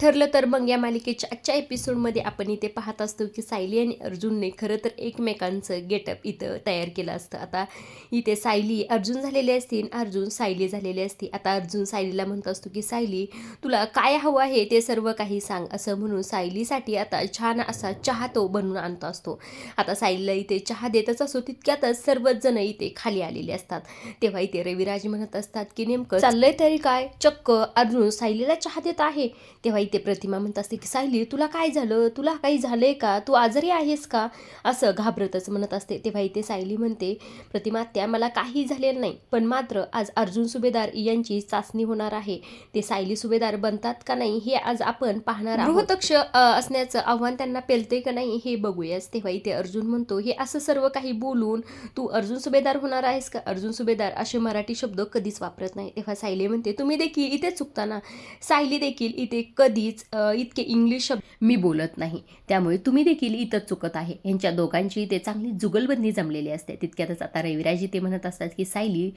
ठरलं तर मग या मालिकेच्या आजच्या एपिसोडमध्ये आपण इथे पाहत असतो की सायली आणि अर्जुनने खरं तर एकमेकांचं गेटअप इथं तयार केलं असतं. आता इथे सायली अर्जुन झालेली असते आणि अर्जुन सायली झालेली असते. आता अर्जुन सायलीला म्हणत असतो की सायली तुला काय हवं आहे ते सर्व काही सांग. असं म्हणून सायलीसाठी आता छान असा चहा तो बनवून आणतो असतो. आता सायलीला इथे चहा देतच असतो तितक्यातच सर्वच जण इथे खाली आलेले असतात. तेव्हा इथे रविराज म्हणत असतात की नेमकं चाललंय तरी काय? चक्क अर्जुन सायलीला चहा देत आहे. तेव्हा इथे प्रतिमा म्हणत असते की सायली तुला काय झालं? तुला काही झालंय का? तू आजारी आहेस का? असं घाबरतच म्हणत असते. तेव्हा इथे सायली म्हणते प्रतिमा त्या मला काही झालेलं नाही पण मात्र आज अर्जुन सुभेदार यांची चाचणी होणार आहे. ते सायली सुभेदार बनतात का नाही हे आज आपण पाहणार आहोत. असण्याचं आव्हान त्यांना पेलते का नाही हे बघूयाच तेव्हा इथे अर्जुन म्हणतो हे असं सर्व काही बोलून तू अर्जुन सुभेदार होणार आहेस का? अर्जुन सुभेदार असे मराठी शब्द कधीच वापरत नाही. तेव्हा सायली म्हणते तुम्ही देखील इथे चुकताना सायली देखील इथे कधी कधीच इतके इंग्लिश शब्द मी बोलत नाही. त्यामुळे तुम्ही देखील इथं चुकत आहे. यांच्या दोघांची इथे चांगली जुगलबंदी जमलेली असते. तितक्यातच आता रविराज इथे म्हणत असतात की सायली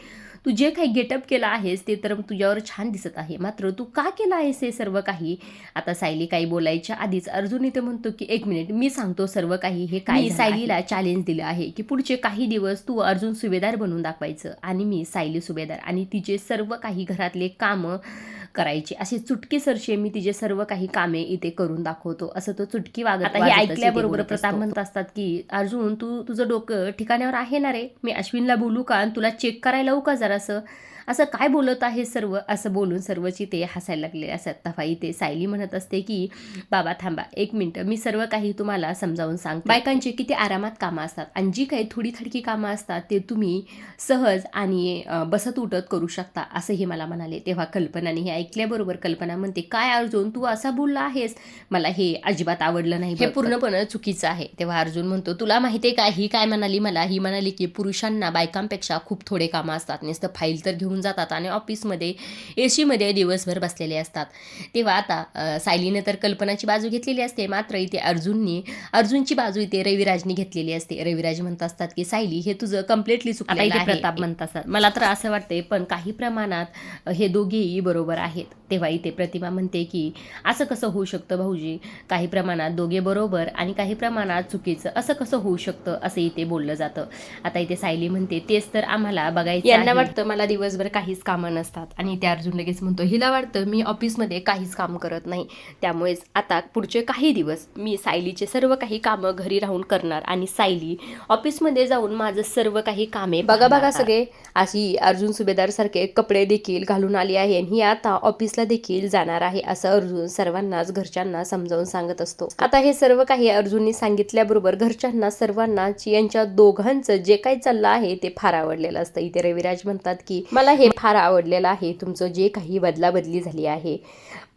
तू जे काही गेटअप केलं आहेस ते तर तुझ्यावर छान दिसत आहे. मात्र तू का केलं आहेस हे सर्व काही? आता सायली काही बोलायच्या आधीच अर्जुन इथे म्हणतो की एक मिनिट मी सांगतो सर्व काही. हे काय सायलीला चॅलेंज दिलं आहे की पुढचे काही दिवस तू अर्जुन सुभेदार बनून दाखवायचं आणि मी सायली सुभेदार आणि तिचे सर्व काही घरातले कामं करायची. अशी चुटकी सरशी मी तिचे सर्व काही कामे इथे करून दाखवतो. असं तो चुटकी वागत आता हे ऐकल्याबरोबर प्रताप म्हणत असतात की अर्जुन तू तुझं डोकं ठिकाणावर आहे ना रे? मी अश्विनला बोलू का? आणि तुला चेक करायला लावू का जरासं? असं काय बोलत आहे सर्व? असं बोलून सर्वची ते हसायला लागले. असतात तेव्हा इथे सायली म्हणत असते की बाबा थांबा एक मिनटं. मी सर्व काही तुम्हाला समजावून सांग बायकांची किती आरामात कामं असतात आणि जी काही थोडी थडकी कामं असतात ते तुम्ही सहज आणि बसत उठत करू शकता असंही मला म्हणाले. तेव्हा कल्पनाने हे ऐकल्याबरोबर कल्पना म्हणते काय अर्जुन तू असा बोलला आहेस? मला हे अजिबात आवडलं नाही हे पूर्णपणे चुकीचं आहे. तेव्हा अर्जुन म्हणतो तुला माहिती आहे का? ही काय म्हणाली मला? ही म्हणाली की पुरुषांना बायकांपेक्षा खूप थोडे कामं असतात. नुसतं फाईल तर घेऊन जातात आणि ऑफिसमध्ये ए सीमध्ये दिवसभर बसलेले असतात. तेव्हा आता सायलीने तर कल्पनाची बाजू घेतलेली असते. मात्र इथे अर्जुननी अर्जुनची बाजू इथे रविराजनी घेतलेली असते. रविराज म्हणत असतात की सायली हे तुझं कम्प्लिटली प्रताप म्हणत असतात. मला तर असं वाटते पण काही प्रमाणात हे दोघेही बरोबर आहेत. तेव्हा इथे प्रतिमा म्हणते की असं कसं होऊ शकतं भाऊजी? काही प्रमाणात दोघे बरोबर आणि काही प्रमाणात चुकीचं. असं कसं होऊ शकतं? असं इथे बोललं जातं. आता इथे सायली म्हणते तेच तर आम्हाला बघायचं यांना वाटतं मला दिवसभर काहीच कामं नसतात. आणि ते अर्जुन लगेच म्हणतो हिला वाटतं मी ऑफिसमध्ये काहीच काम करत नाही. त्यामुळेच आता पुढचे काही दिवस मी सायलीचे सर्व काही कामं घरी राहून करणार आणि सायली ऑफिसमध्ये जाऊन माझं सर्व काही कामे बघा बघा सगळे. अशी अर्जुन सुभेदार सारखे कपडे देखील घालून आली आहे आणि ही आता ऑफिसला देखील जाणार आहे असं अर्जुन सर्वांनाच घरच्यांना समजावून सांगत असतो. आता हे सर्व काही अर्जुनने सांगितल्याबरोबर घरच्यांना सर्वांनाच यांच्या दोघांचं जे काही चाललं आहे ते फार आवडलेलं असतं. इथे रविराज म्हणतात की मला हे फार आवडलेलं आहे. तुमचं जे काही बदलाबदली झाली आहे.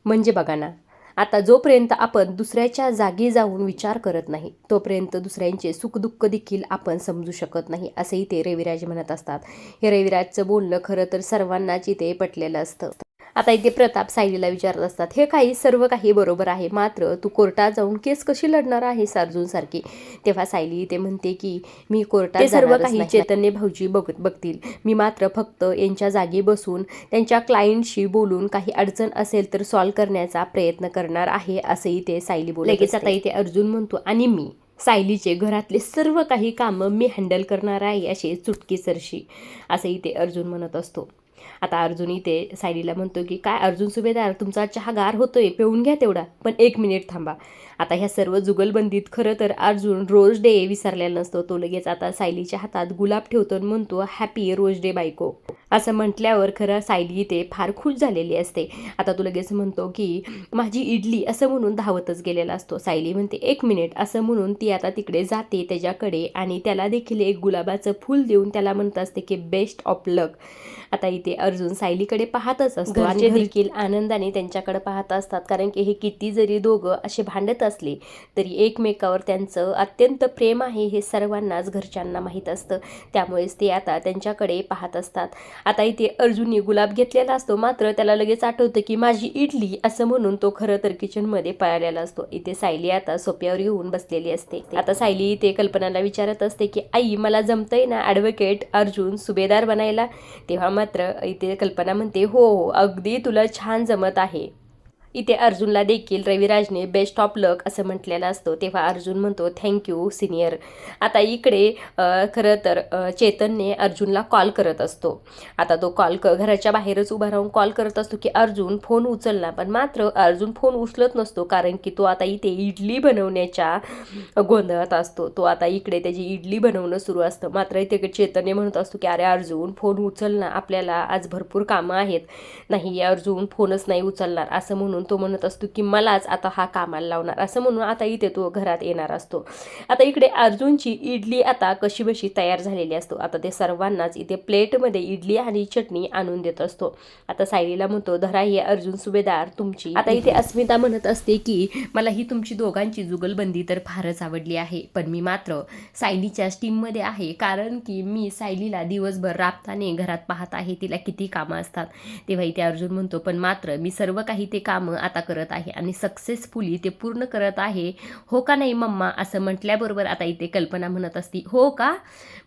म्हणजे बघा ना आता जोपर्यंत आपण दुसऱ्याच्या जागी जाऊन विचार करत नाही तोपर्यंत दुसऱ्यांचे सुखदुःख देखील आपण समजू शकत नाही असंही ते रविराज म्हणत असतात. हे रविराजचं बोलणं खरं तर सर्वांनाच इथे पटलेलं असतं. आता इथे प्रताप सायलीला विचारत असतात हे काही सर्व काही बरोबर आहे मात्र तू कोर्टात जाऊन केस कशी लढणार आहेस अर्जुन सारखी? तेव्हा सायली इथे म्हणते की मी कोर्टात सर्व काही चैतन्य भाऊजी बघ बघतील. मी मात्र फक्त यांच्या जागी बसून त्यांच्या क्लायंटशी बोलून काही अडचण असेल तर सॉल्व्ह करण्याचा प्रयत्न करणार आहे असंही ते सायली बोलत लगेच आता इथे अर्जुन म्हणतो आणि मी सायलीचे घरातले सर्व काही कामं मी हँडल करणार आहे असे चुटकी सरशी असं इथे अर्जुन म्हणत असतो. आता अर्जुन इथे सायलीला म्हणतो की काय अर्जुन सुभेदार तुमचा चहा गार होतोय पिऊन घ्या तेवढा पण एक मिनिट थांबा. आता ह्या सर्व जुगलबंदीत खरं तर अर्जुन रोज डे विसरलेला नसतो तो लगेच आता सायलीच्या हातात गुलाब ठेवतो आणि म्हणतो हॅपी रोज डे बायको. असं म्हटल्यावर खरं सायली इथे फार खुश झालेली असते. आता तो लगेच म्हणतो की माझी इडली असं म्हणून धावतच गेलेला असतो. सायली म्हणते एक मिनिट असं म्हणून ती आता तिकडे जाते त्याच्याकडे आणि त्याला देखील एक गुलाबाचं फूल देऊन त्याला म्हणत असते की बेस्ट ऑफ लक. आता इथे अर्जुन सायलीकडे पाहतच असतो. आणि देखील आनंदाने त्यांच्याकडे पाहत असतात. कारण की हे किती जरी दोघं असे भांडत असले तरी एकमेकावर त्यांचं अत्यंत प्रेम आहे हे सर्वांनाच घरच्यांना माहीत असतं. त्यामुळेच ते आता त्यांच्याकडे पाहत असतात. आता इथे अर्जुनने गुलाब घेतलेला असतो. मात्र त्याला लगेच आठवतं की माझी इडली असं म्हणून तो खरं तर किचनमध्ये पळालेला असतो. इथे सायली आता सोप्यावर येऊन बसलेली असते. आता सायली इथे कल्पनाला विचारत असते की आई मला जमतंय ना ॲडव्होकेट अर्जुन सुभेदार बनायला? तेव्हा मात्र इथे कल्पना म्हणते हो हो अगदी तुला छान जमत आहे. इथे अर्जुनला देखील रविराजने बेस्ट ऑफ लक असं म्हटलेलं असतो. तेव्हा अर्जुन म्हणतो थँक्यू सिनियर आता इकडे खरं तर चेतनने अर्जुनला कॉल करत असतो. आता तो कॉल क घराच्या बाहेरच उभा राहून कॉल करत असतो की अर्जुन फोन उचलला पण मात्र अर्जुन फोन उचलत नसतो कारण की तो आता इथे इडली बनवण्याच्या गोंधळात असतो. तो आता इकडे त्याची इडली बनवणं सुरू असतं. मात्र इथे चेतनने म्हणत असतो की अरे अर्जुन फोन उचलणं आपल्याला आज भरपूर कामं आहेत. नाही अर्जुन फोनच नाही उचलणार. असं म्हणून तो म्हणत असतो की मलाच आता हा कामाला लावणार. असं म्हणून आता इथे तो घरात येणार असतो. आता इकडे अर्जुनची इडली आता कशी बशी तयार झालेली असतो. आता ते सर्वांनाच इथे प्लेटमध्ये इडली आणि चटणी आणून देत असतो. आता सायलीला म्हणतो धरा हे अर्जुन सुभेदार तुमची. आता इथे अस्मिता म्हणत असते की मला ही तुमची दोघांची जुगलबंदी तर फारच आवडली आहे. पण मी मात्र सायलीच्याच टीममध्ये आहे. कारण की मी सायलीला दिवसभर राबताने घरात पाहत आहे. तिला किती कामं असतात. तेव्हा इथे अर्जुन म्हणतो पण मात्र मी सर्व काही ते कामं आता करत आहे आणि सक्सेसफुली ते पूर्ण करत आहे. हो का नाही मम्मा? असं म्हटल्याबरोबर आता इथे कल्पना म्हणत असती. हो का?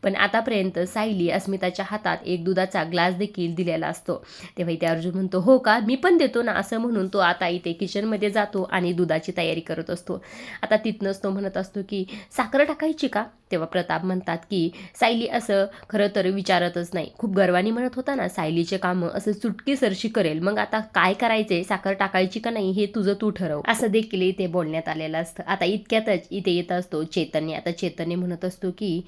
पण आतापर्यंत सायली अस्मिताच्या हातात एक दुधाचा ग्लास देखील दिलेला असतो. तेव्हा इथे अर्जुन म्हणतो हो का? मी पण देतो ना असं म्हणून तो आता इथे किचनमध्ये जातो आणि दुधाची तयारी करत असतो. आता तिथनंच तो म्हणत असतो की साखर टाकायची का? तेव्हा प्रताप म्हणतात की सायली असं खरं तर विचारतच नाही. खूप गर्वाने म्हणत होता ना सायलीचे कामं असं चुटकीसरशी करेल. मग आता काय करायचे साखर टाकायची का नाही हे तुझं तू ठरव. असं देखील इथे बोलण्यात आलेलं असतं. आता इतक्यातच इथे येत असतो चेतन्य आता चेतन्य म्हणत असतो की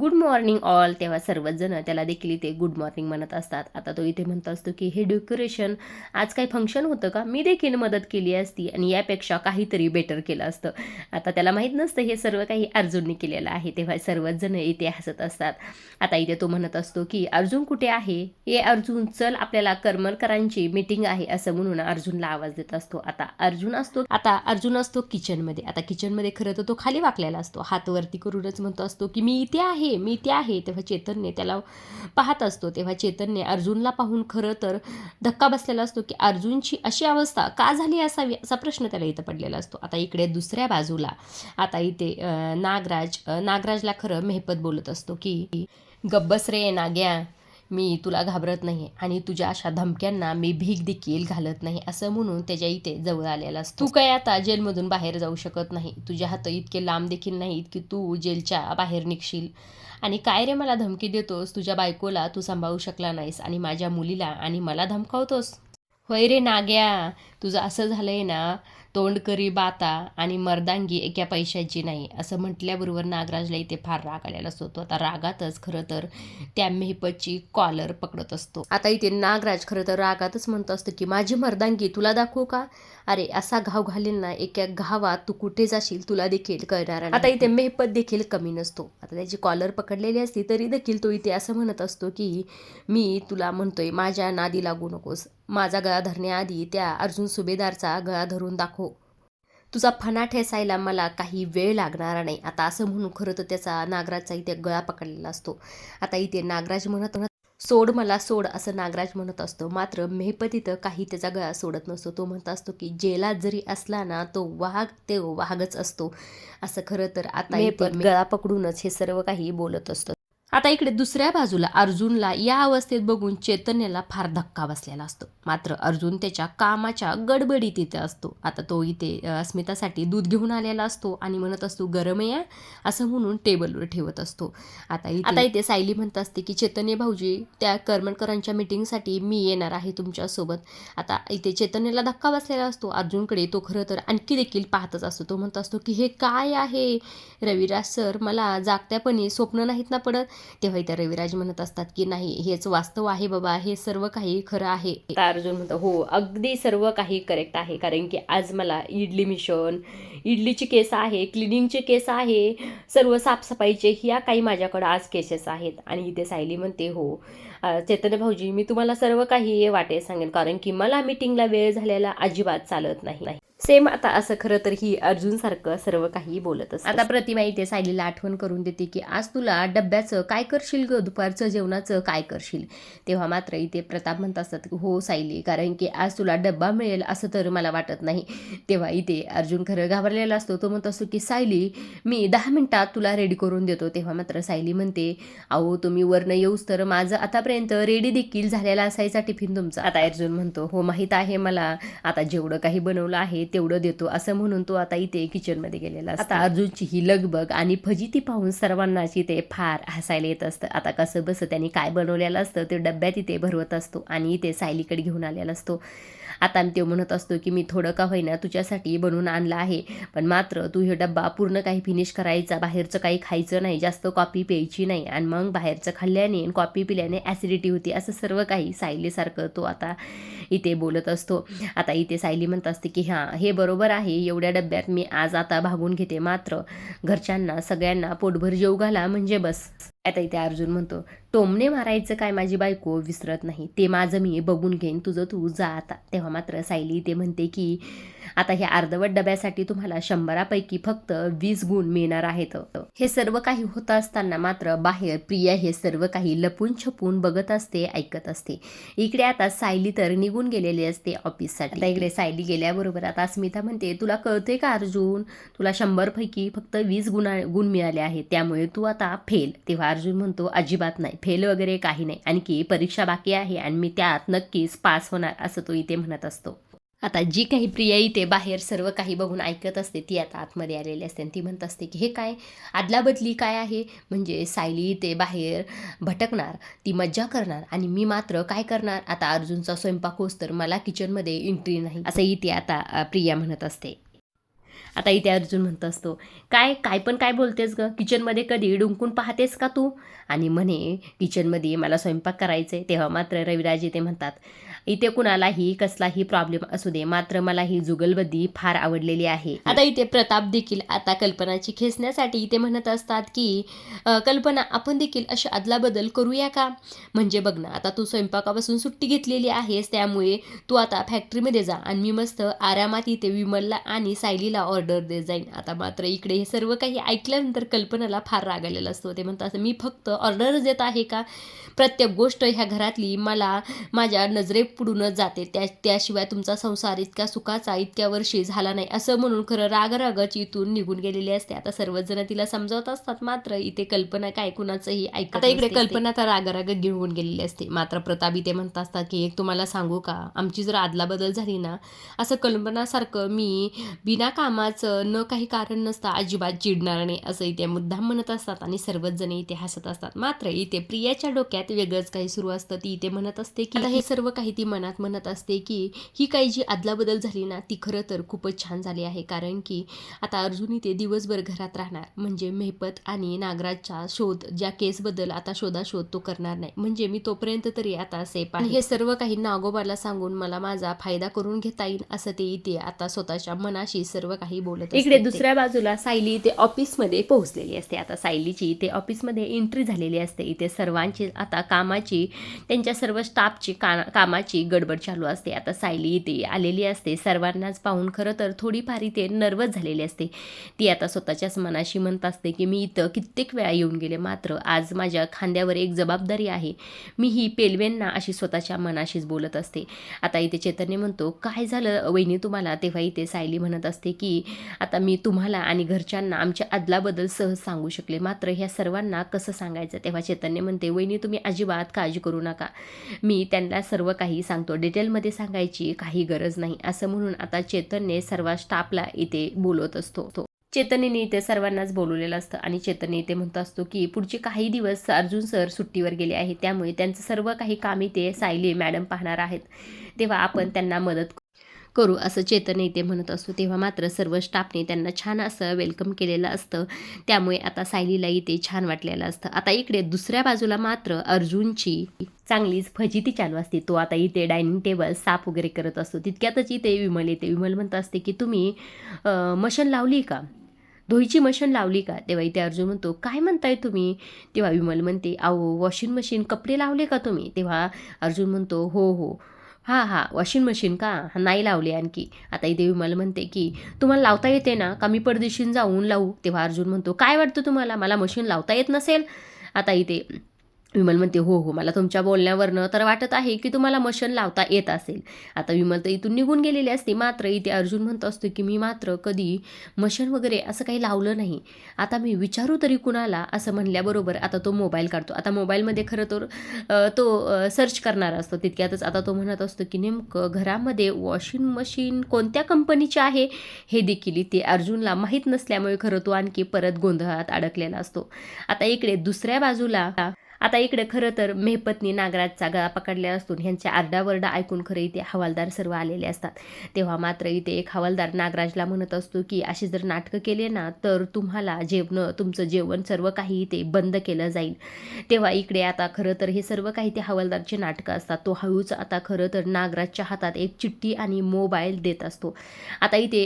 गुड मॉर्निंग ऑल. तेव्हा सर्वच जण त्याला देखील इथे गुड मॉर्निंग म्हणत असतात. आता तो इथे म्हणत असतो की हे डेकोरेशन आज काही फंक्शन होतं का? मी देखील मदत केली असती आणि यापेक्षा काहीतरी बेटर केलं असतं. आता त्याला माहीत नसतं हे सर्व काही अर्जुनने केलेलं आहे. ते तेव्हा सर्वजण इथे हसत असतात. आता इथे तो म्हणत असतो की अर्जुन कुठे आहे? हे अर्जुन चल आपल्याला करमरकरांची मीटिंग आहे असं म्हणून अर्जुनला आवाज देत असतो. आता अर्जुन असतो आता अर्जुन असतो किचनमध्ये आता किचनमध्ये खरं तर तो खाली वाकलेला असतो. हात वरती करूनच म्हणतो असतो की मी इथे आहे मी इथे आहे. तेव्हा चेतनने त्याला पाहत असतो. तेव्हा चेतनने अर्जुनला पाहून खरं तर धक्का बसलेला असतो की अर्जुनची अशी अवस्था का झाली? असावी असा प्रश्न त्याला इथं पडलेला असतो. आता इकडे दुसऱ्या बाजूला आता इथे नागराज नागराज अं, खरं मेहपत बोलत असतो की गब्बस रे नाग्या. मी तुला घाबरत नाही आणि तुझ्या अशा धमक्यांना मी भीक देखील घालत नाही असं म्हणून त्याच्या इथे जवळ आलेला असतो. तू काय आता जेलमधून बाहेर जाऊ शकत नाही? तुझ्या हात इतके लांब देखील नाहीत की तू जेलच्या बाहेर निघशील. आणि काय रे मला धमकी देतोस? तुझ्या बायकोला तू सांभाळू शकला नाहीस आणि माझ्या मुलीला आणि मला धमकावतोस? होय रे नाग्या तुझं असं झालंय ना तोंड करी बाता आणि मर्दांगी एका पैशाची नाही असं म्हटल्याबरोबर नागराजला इथे फार राग आलेला असतो. तो आता रागातच खरं तर त्या मेहपची कॉलर पकडत असतो. आता इथे नागराज खरं तर रागातच म्हणत असतो की माझी मर्दांगी तुला दाखवू का? अरे असा घाव घालील ना एका घावात तू कुठे जाशील तुला देखील कळणार आता इथे मेहपत देखील कमी नसतो. आता त्याची कॉलर पकडलेली असती तरी देखील तो इथे असं म्हणत असतो की मी तुला म्हणतोय माझ्या नादी लागू नकोस. माझा गळा धरण्याआधी त्या अर्जुन सुभेदारचा गळा धरून दाखव. तुझा फणा ठेसायला मला काही वेळ लागणार नाही. आता असं म्हणून खरं तर त्याचा नागराजचा इथे गळा पकडलेला असतो. आता इथे नागराज म्हणत म्हणत सोड मला सोड असं नागराज म्हणत असतो. मात्र मेहपत इथं काही त्याचा गळा सोडत नसतो. तो म्हणत असतो की जेलात जरी असला ना तो वाघ ते वाघच असतो. असं खरं तर आता गळा पकडूनच हे सर्व काही बोलत असतो. आता इकडे दुसऱ्या बाजूला अर्जुनला या अवस्थेत बघून चैतन्याला फार धक्का बसलेला असतो. मात्र अर्जुन त्याच्या कामाच्या गडबडीत इथे असतो. आता तो इथे अस्मितासाठी दूध घेऊन आलेला असतो आणि म्हणत असतो गरम या असं म्हणून टेबलवर ठेवत असतो. आता इथे आता इथे सायली म्हणत असते की चैतन्य भाऊजी त्या करमणकरांच्या मीटिंगसाठी मी येणार आहे तुमच्यासोबत. आता इथे चैतन्याला धक्का बसलेला असतो. अर्जुनकडे तो खरं तर आणखी देखील पाहतच असतो. तो म्हणत असतो की हे काय आहे? रविराज सर मला जागत्यापणी स्वप्न नाहीत ना पडत. तेव्हा इथे रविराज म्हणत असतात की नाही हेच वास्तव आहे बाबा हे सर्व काही खरं आहे. अर्जुन म्हणतो हो अगदी सर्व काही करेक्ट आहे कारण की आज मला इडली मिशन इडलीची केस आहे क्लिनिंगचे केस आहे सर्व साफसफाईचे ह्या काही माझ्याकडं आज केसेस आहेत. आणि इथे सायली म्हणते हो चैतन्य भाऊजी मी तुम्हाला सर्व काही वाटे सांगेन कारण की मला मीटिंगला वेळ झालेला अजिबात चालत नाही. सेम आता असं खरं तर ही अर्जुन सारखं सर्व काही बोलत असत. आता प्रतिमा इथे सायलीला आठवण करून देते की आज तुला डब्याचं काय करशील ग? दुपारचं जेवणाचं काय करशील? तेव्हा मात्र इथे प्रताप म्हणत असतात की हो सायली कारण की आज तुला डब्बा मिळेल असं तर मला वाटत नाही. तेव्हा इथे अर्जुन खरं घाबरलेला असतो. तो म्हणत असतो की सायली मी दहा मिनिटात तुला रेडी करून देतो. तेव्हा मात्र सायली म्हणते अहो तुम्ही वरनं येऊस तर माझं आतापर्यंत रेडी देखील झालेला असायचा टिफिन तुमचा. आता अर्जुन म्हणतो हो माहीत आहे मला. आता जेवढं काही बनवलं आहे तेवढं देतो असं म्हणून तो आता इथे किचनमध्ये गेलेला असतो. आता अर्जुनची ही लगबग आणि फजिती पाहून सर्वांनाच इथे फार हसायला येत असतं आता कसं बसं त्यांनी काय बनवलेलं असतं ते डब्यात इथे भरवत असतो आणि इथे सायलीकडे घेऊन आलेला असतो आता तो म्हणत असतो की मी थोडं का होईना तुझ्यासाठी बनवून आणलं आहे. पण मात्र तू हे डब्बा पूर्ण काही फिनिश करायचा बाहेरचं काही खायचं नाही जास्त कॉफी प्यायची नाही. आणि मग बाहेरचं खाल्ल्याने आणि कॉफी पिल्याने ॲसिडिटी होती. असं सर्व काही सायलीसारखं तो आता इथे बोलत असतो. आता इथे सायली म्हणत असते की हां हे बरोबर आहे. एवढ्या डब्यात मी आज आता भागून घेते. मात्र घरच्यांना सगळ्यांना पोटभर जेव घाला. म्हणजे बस. आता इथे अर्जुन म्हणतो टोमणे मारायचं काय माझी बायको विसरत नाही. ते माझं मी बघून घेईन. तुझं तू जा आता. तेव्हा मात्र सायली ते म्हणते की आता ह्या अर्धवट डब्यासाठी तुम्हाला शंभरापैकी फक्त वीस गुण मिळणार आहेत. हे सर्व काही होत असताना मात्र बाहेर प्रिया हे सर्व काही लपून छपून बघत असते ऐकत असते. इकडे आता सायली तर निघून गेलेली असते ऑफिससाठी. आता इकडे सायली गेल्याबरोबर आता स्मिता म्हणते तुला कळते का अर्जुन? तुला शंभरपैकी फक्त वीस गुणा गुण मिळाले आहेत. त्यामुळे तू आता फेल. तेव्हा अर्जुन म्हणतो अजिबात नाही. फेल वगैरे काही नाही. आणखी परीक्षा बाकी आहे आणि मी त्यात नक्कीच पास होणार असं तो इथे म्हणत असतो. आता जी काही प्रिया इथे बाहेर सर्व काही बघून ऐकत असते ती आता आतमध्ये आलेली असते आणि ती म्हणत असते की हे काय? आदलाबदली काय आहे? म्हणजे सायली इथे बाहेर भटकणार ती मज्जा करणार आणि मी मात्र काय करणार? आता अर्जुनचा स्वयंपाक होस तर मला किचनमध्ये एंट्री नाही असं इथे आता प्रिया म्हणत असते. आता इथे अर्जुन म्हणत असतो काय काय पण काय बोलतेस ग? किचनमध्ये कधी डुंकून पाहतेस का तू? आणि म्हणे किचनमध्ये मला स्वयंपाक करायचे तेव्हा मात्र रविराज इथे म्हणतात इथे कुणालाही कसलाही प्रॉब्लेम असू दे मात्र मला ही जुगलबंदी फार आवडलेली आहे. आता इथे प्रताप देखील आता कल्पनाची खेचण्यासाठी इथे म्हणत असतात की कल्पना आपण देखील अशी अदलाबदल करूया का? म्हणजे बघ ना आता तू स्वयंपाकापासून सुट्टी घेतलेली आहेस त्यामुळे तू आता फॅक्टरीमध्ये जा आणि मी मस्त आरामात इथे विमलला आणि सायलीला ऑर्डर दे जाईन आता मात्र इकडे हे सर्व काही ऐकल्यानंतर कल्पनाला फार राग आलेला असतो. ते म्हणतात मी फक्त ऑर्डरच देत आहे का? प्रत्येक गोष्ट ह्या घरातली मला माझ्या नजरेपुढूनच जाते. त्या त्याशिवाय तुमचा संसार इतका सुखाचा इतक्या वर्षी झाला नाही. असं म्हणून खरं राग रागच इथून निघून गेलेली असते. आता सर्वच जण तिला समजावत असतात. मात्र इथे कल्पना काय कुणाचंही ऐकत इकडे कल्पना तर राग राग घेऊन गेलेली असते. मात्र प्रताप इथे म्हणत असतात की एक तुम्हाला सांगू का? आमची जर आदलाबदल झाली ना असं कल्पनासारखं मी बिना कामाचं न काही कारण नसता अजिबात चिडणार नाही असं इथे मुद्दाम म्हणत असतात आणि सर्वच जण इथे हसत असतात. मात्र इथे प्रियाच्या डोक्यात वेगळंच काही सुरू असतं. ती इथे म्हणत असते की हे सर्व काही ती मनात म्हणत असते की ही काही जी अदलाबदल झाली ना ती खरं तर खूपच छान झाली आहे. कारण की आता अर्जुन इथे दिवसभर घरात राहणार. म्हणजे मेहपत आणि नागराजच्या शोध ज्या केसबद्दल आता शोधाशोध तो करणार नाही. म्हणजे मी तोपर्यंत तरी आता सेफ आहे. हे सर्व काही नागोबाला सांगून मला माझा फायदा करून घेता येईल असं ते इथे आता स्वतःच्या मनाशी सर्व काही बोलत इकडे दुसऱ्या बाजूला सायली इथे ऑफिसमध्ये पोहोचलेली असते. आता सायलीची इथे ऑफिसमध्ये एंट्री झालेली असते. इथे सर्वांची आता कामाची त्यांच्या सर्व स्टाफची का कामाची गडबड चालू असते. आता सायली इथे आलेली असते. सर्वांनाच पाहून खरं तर थोडीफार इथे नर्वस झालेली असते. ती आता स्वतःच्याच मनाशी म्हणत असते की मी इथं कित्येक वेळा येऊन गेले. मात्र आज माझ्या खांद्यावर एक जबाबदारी आहे. मी ही पेलवेंना अशी स्वतःच्या मनाशीच बोलत असते. आता इथे चैतन्य म्हणतो काय झालं? वहिनी तुम्हाला? तेव्हा इथे सायली म्हणत असते की आता मी तुम्हाला आणि घरच्यांना आमच्या अदलाबद्दल सहज सांगू शकले. मात्र ह्या सर्वांना कसं सांगायचं? तेव्हा चैतन्य म्हणते वहिनी तुम्ही अजिबात काळजी करू नका. मी त्यांना सर्व काही सांगतो. डिटेलमध्ये सांगायची काही गरज नाही. असं म्हणून आता चैतन्य सर्व स्टाफला इथे बोलवत असतो. तो चेतनीने इथे सर्वांनाच बोलवलेलं असतं आणि चेतनी इथे म्हणतो असतो की पुढचे काही दिवस अर्जुन सर सुट्टीवर गेले आहेत. त्यामुळे त्यांचं सर्व काही काम इथे सायली मॅडम पाहणार आहेत. तेव्हा आपण त्यांना मदत करू असं चेतन येते म्हणत असतो. तेव्हा मात्र सर्व स्टाफने त्यांना छान असं वेलकम केलेलं असतं. त्यामुळे आता सायलीला इथे छान वाटलेलं असतं. आता इकडे दुसऱ्या बाजूला मात्र अर्जुनची चांगलीच फजिती चालू असते. तो आता इथे डायनिंग टेबल साफ वगैरे करत असतो. तितक्यातच इथे विमल येते. विमल म्हणत असते की तुम्ही मशन मशीन लावली का? धुईची मशीन लावली का? तेव्हा इथे अर्जुन म्हणतो काय म्हणताय तुम्ही? तेव्हा विमल म्हणते अहो वॉशिंग मशीन कपडे लावले का तुम्ही? तेव्हा अर्जुन म्हणतो हो हो. हां हां वॉशिंग मशीन का? नाही लावली आणखी. आता इदेवी मला म्हणते की तुम्हाला लावता येते ना का मी परदेशीन जाऊन लावू? तेव्हा अर्जुन म्हणतो काय वाटतं तुम्हाला? मला मशीन लावता येत नसेल? आता इथे विमल म्हणते हो हो मला तुमच्या बोलण्यावरनं तर वाटत आहे की तुम्हाला मशीन लावता येत असेल. आता विमल तर इथून निघून गेलेली असते. मात्र इथे अर्जुन म्हणत असतो की मी मात्र कधी मशीन वगैरे असं काही लावलं नाही. आता मी विचारू तरी कुणाला? असं म्हणल्याबरोबर आता तो मोबाईल काढतो. आता मोबाईलमध्ये खरं तर तो सर्च करणार असतो. तितक्यातच आता तो म्हणत असतो की नेमकं घरामध्ये वॉशिंग मशीन कोणत्या कंपनीचे आहे? हे देखील इथे अर्जुनला माहीत नसल्यामुळे खरं तो आणखी परत गोंधळात अडकलेला असतो. आता इकडे दुसऱ्या बाजूला आता इकडे खरं तर मेहपत्नी नागराजचा गळा पकडलेला असून ह्यांच्या आरडावरडा ऐकून खरं इथे हवालदार सर्व आलेले असतात. तेव्हा मात्र इथे एक हवालदार नागराजला म्हणत असतो की अशी जर नाटकं केले ना तर तुम्हाला जेवणं तुमचं जेवण सर्व काही इथे बंद केलं जाईल. तेव्हा इकडे आता खरं तर हे सर्व काही ते हवालदारचे नाटकं असतात. तो हळूच आता खरं तर नागराजच्या हातात एक चिठ्ठी आणि मोबाईल देत असतो. आता इथे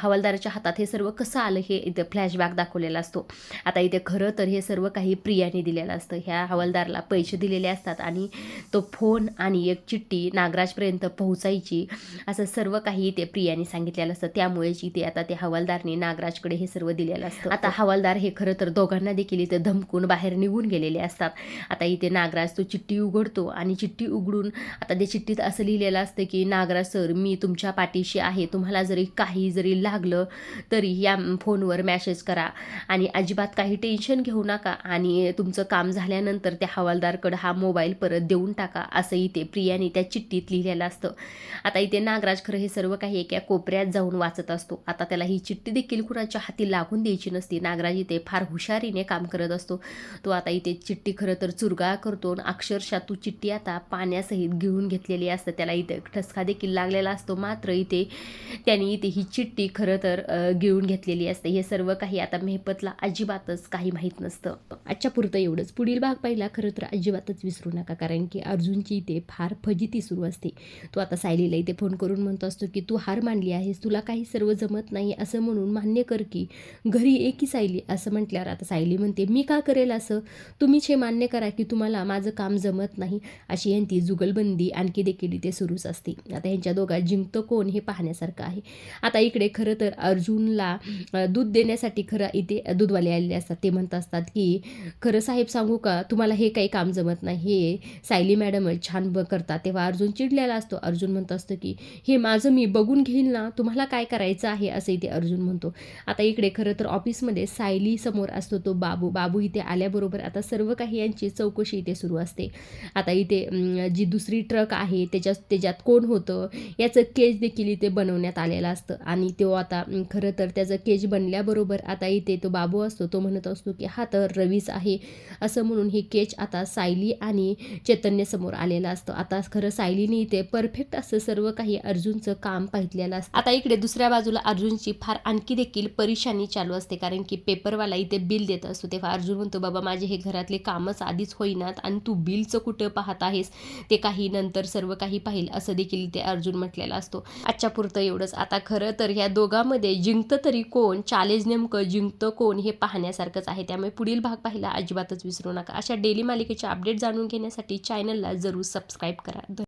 हवालदाराच्या हातात हे सर्व कसं आलं हे इथे फ्लॅशबॅक दाखवलेला असतो. आता इथे खरं तर हे सर्व काही प्रियाने दिलेलं असतं. ह्या हवालदारला पैसे दिलेले असतात आणि तो फोन आणि एक चिठ्ठी नागराजपर्यंत पोहोचायची असं सर्व काही इथे प्रियाने सांगितलेलं असतं. त्यामुळेच इथे आता ते हवालदारने नागराजकडे हे सर्व दिलेलं असतं. आता हवालदार हे खरं तर दोघांना देखील इथे धमकून बाहेर निघून गेलेले असतात. आता इथे नागराज तो चिठ्ठी उघडतो आणि चिठ्ठी उघडून आता त्या चिठ्ठीत असं लिहिलेलं असतं की नागराज सर मी तुमच्या पाठीशी आहे. तुम्हाला जरी काही जरी लागलं तरी या फोनवर मॅसेज करा आणि अजिबात काही टेन्शन घेऊ नका आणि तुमचं काम झाल्यानंतर त्या हवालदारकडं हा मोबाईल परत देऊन टाका असं इथे प्रियाने त्या चिठ्ठीत लिहिलेलं असतं. आता इथे नागराज खरं हे सर्व काही एका कोपऱ्यात जाऊन वाचत असतो. आता त्याला ही चिठ्ठी देखील कुणाच्या हाती लागून द्यायची नसती. नागराज इथे फार हुशारीने काम करत असतो. तो आता इथे चिठ्ठी खरं तर चुरगाळ करतो आणि अक्षरशः तू चिठ्ठी आता पाण्यासहित घेऊन घेतलेली असतं. त्याला इथे ठसका देखील लागलेला असतो. मात्र इथे त्याने इथे ही चिठ्ठी खरं तर घेऊन गिळून घेतलेली असते. हे सर्व काही आता मेहपतला अजिबातच काही माहीत नसतं. आजच्या पुरतं एवढंच. पुढील भाग पाहिला खरं तर अजिबातच विसरू नका कारण की अर्जुनची इथे फार फजिती सुरू असते. तो आता सायलीला इथे फोन करून म्हणतो असतो की तू हार मानली आहेस तुला काही सर्व जमत नाही असं म्हणून मान्य कर की घरी एकी सायली असं म्हटल्यावर आता सायली म्हणते मी का करेल असं? तुम्हीच हे मान्य करा की तुम्हाला माझं काम जमत नाही. अशी यांची जुगलबंदी आणखी देखील इथे सुरूच असते. आता यांच्या दोघात जिंकतं कोण हे पाहण्यासारखं आहे. आता इकडे खरं तर अर्जुनला दूध देण्यासाठी खरं इथे दूधवाले आलेले असतात. ते म्हणत असतात की खरं साहेब सांगू का? तुम्हाला हे काही काम जमत नाही. हे सायली मॅडम छान ब करतात. तेव्हा अर्जुन चिडलेला असतो. अर्जुन म्हणत असतो की हे माझं मी बघून घेईल ना तुम्हाला काय करायचं आहे? असं इथे अर्जुन म्हणतो. आता इकडे खरं तर ऑफिसमध्ये सायली समोर असतो तो बाबू. बाबू इथे आल्याबरोबर आता सर्व काही यांची चौकशी इथे सुरू असते. आता इथे जी दुसरी ट्रक आहे त्याच्यात त्याच्यात कोण होतं याचं केज देखील इथे बनवण्यात आलेलं असतं. आणि तो आता खरं तर त्याचं केज बनल्याबरोबर आता इथे तो बाबू असतो. तो म्हणत असतो की हा तर रवीच आहे. असं म्हणून हे केच आता सायली आणि चैतन्यसमोर आलेलं असतं. आता खरं सायलीने इथे परफेक्ट असं सर्व काही अर्जुनचं काम पाहितलेलं असतं. आता इकडे दुसऱ्या बाजूला अर्जुनची फार आणखी देखील परेशानी चालू असते. कारण की पेपरवाला इथे बिल देत असतो. तेव्हा अर्जुन म्हणतो बाबा माझे हे घरातले कामच आधीच होईनात आणि तू बिलचं कुठं पाहत आहेस? ते काही नंतर सर्व काही पाहिल असं देखील इथे अर्जुन म्हटलेला असतो. आजच्या पुरतं एवढंच. आता खरं तर ह्या दोघांमध्ये जिंकतं तरी कोण? चॅलेंज नेमकं जिंकतं कोण हे पाहण्यासारखंच आहे. त्यामुळे पुढील भाग पाहिला अजिबातच विसरू नका. अशा डेली मालिकेचे अपडेट जाणून घेण्यासाठी चॅनलला जरूर सबस्क्राईब करा.